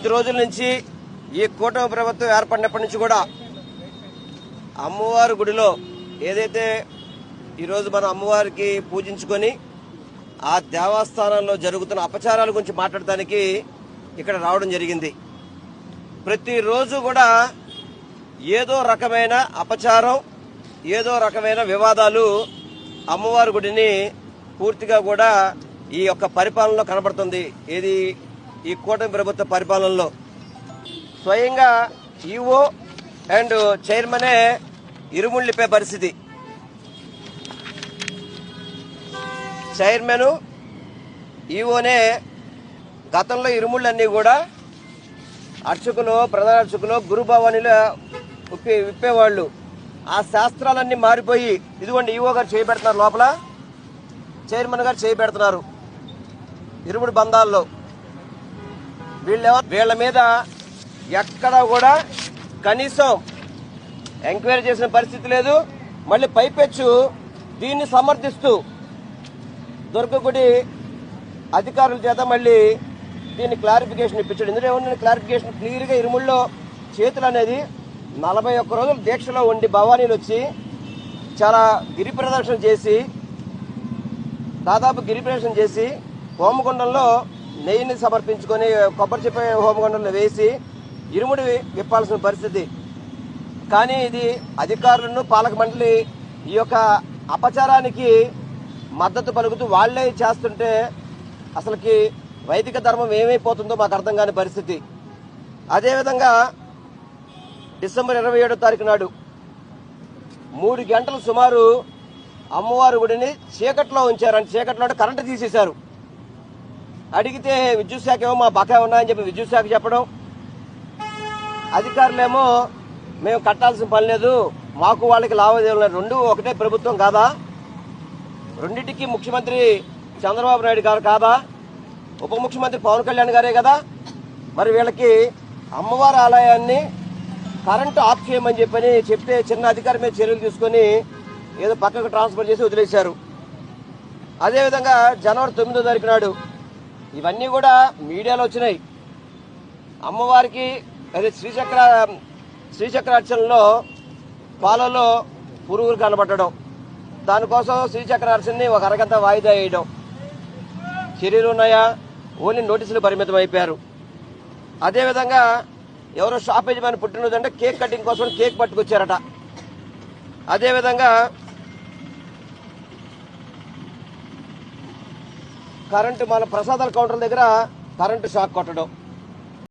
కొద్ది రోజుల నుంచి ఈ కూటమి ప్రభుత్వం ఏర్పడినప్పటి నుంచి కూడా అమ్మవారి గుడిలో ఏదైతే ఈరోజు మనం అమ్మవారికి పూజించుకొని ఆ దేవస్థానంలో జరుగుతున్న అపచారాల గురించి మాట్లాడటానికి ఇక్కడ రావడం జరిగింది. ప్రతిరోజు కూడా ఏదో రకమైన అపచారం ఏదో రకమైన వివాదాలు అమ్మవారి గుడిని పూర్తిగా కూడా ఈ యొక్క పరిపాలనలో కనబడుతుంది. ఏది ఈ కూటమి ప్రభుత్వ పరిపాలనలో. స్వయంగా ఈఓ అండ్ చైర్మనే ఇరుముళ్ళిపే పరిస్థితి. చైర్మన్ ఈఓనే గతంలో ఇరుముళ్ళన్నీ కూడా అర్చకులు ప్రధాన అర్చకులు గురుభవానిలో ఉప్పి విప్పేవాళ్ళు. ఆ శాస్త్రాలన్నీ మారిపోయి ఇదిగోండి ఈఓ గారు చేయబెడుతున్నారు లోపల. చైర్మన్ గారు చేయబెడుతున్నారు ఇరుముడి బంధాల్లో. వీళ్ళ వీళ్ళ మీద ఎక్కడ కూడా కనీసం ఎంక్వైరీ చేసిన పరిస్థితి లేదు. మళ్ళీ పైపెచ్చు దీన్ని సమర్థిస్తూ దుర్గగుడి అధికారుల చేత మళ్ళీ దీన్ని క్లారిఫికేషన్ ఇప్పించాడు. ఎందుకంటే ఏమన్నా క్లారిఫికేషన్ క్లియర్గా ఇరుముల్లో చేతులు అనేది నలభై ఒక్క రోజులు దీక్షలో ఉండి భవానీలు వచ్చి చాలా గిరి ప్రదర్శన చేసి దాదాపు గిరి ప్రదర్శన చేసి హోమగుండంలో నెయ్యిని సమర్పించుకొని కొబ్బరి చెప్పే హోమగుండంలో వేసి ఇరుముడి విప్పాల్సిన పరిస్థితి. కానీ ఇది అధికారులను పాలక మండలి ఈ యొక్క అపచారానికి మద్దతు పలుకుతూ వాళ్ళే చేస్తుంటే అసలుకి వైదిక ధర్మం ఏమైపోతుందో మాకు అర్థం కాని పరిస్థితి. అదేవిధంగా డిసెంబర్ ఇరవై ఏడో తారీఖు నాడు మూడు గంటలు సుమారు అమ్మవారి గుడిని చీకట్లో ఉంచారు అంటే చీకట్లో కరెంటు తీసేశారు. అడిగితే విద్యుత్ శాఖ ఏమో మా బకాయి ఉన్నాయని చెప్పి విద్యుత్ శాఖ చెప్పడం. అధికారులేమో మేము కట్టాల్సిన పని లేదు మాకు వాళ్ళకి లావాదేవీలు రెండు ఒకటే ప్రభుత్వం కాదా? రెండింటికి ముఖ్యమంత్రి చంద్రబాబు నాయుడు గారు కాదా? ఉప ముఖ్యమంత్రి పవన్ కళ్యాణ్ గారే కదా? మరి వీళ్ళకి అమ్మవారి ఆలయాన్ని కరెంటు ఆఫ్ చేయమని చెప్పని చెప్తే చిన్న అధికారి మీద చర్యలు తీసుకొని ఏదో పక్కకు ట్రాన్స్ఫర్ చేసి వదిలేశారు. అదేవిధంగా జనవరి తొమ్మిదో తారీఖు నాడు ఇవన్నీ కూడా మీడియాలో వచ్చినాయి. అమ్మవారికి అదే శ్రీచక్ర శ్రీచక్రార్చనలో పాలలో పురుగులు కనబడడం దానికోసం శ్రీచక్రార్చనని ఒక అరగంట వాయిదా వేయడం. చర్యలు ఉన్నాయా? ఓన్లీ నోటీసులు పరిమితం అయిపోయారు. అదేవిధంగా ఎవరో షాప్ యజమాని పుట్టినరోజు అంటే కేక్ కటింగ్ కోసం కేక్ పట్టుకొచ్చారట. అదేవిధంగా కరెంటు మన ప్రసాదాల కౌంటర్ దగ్గర కరెంటు షాక్ కొట్టడం.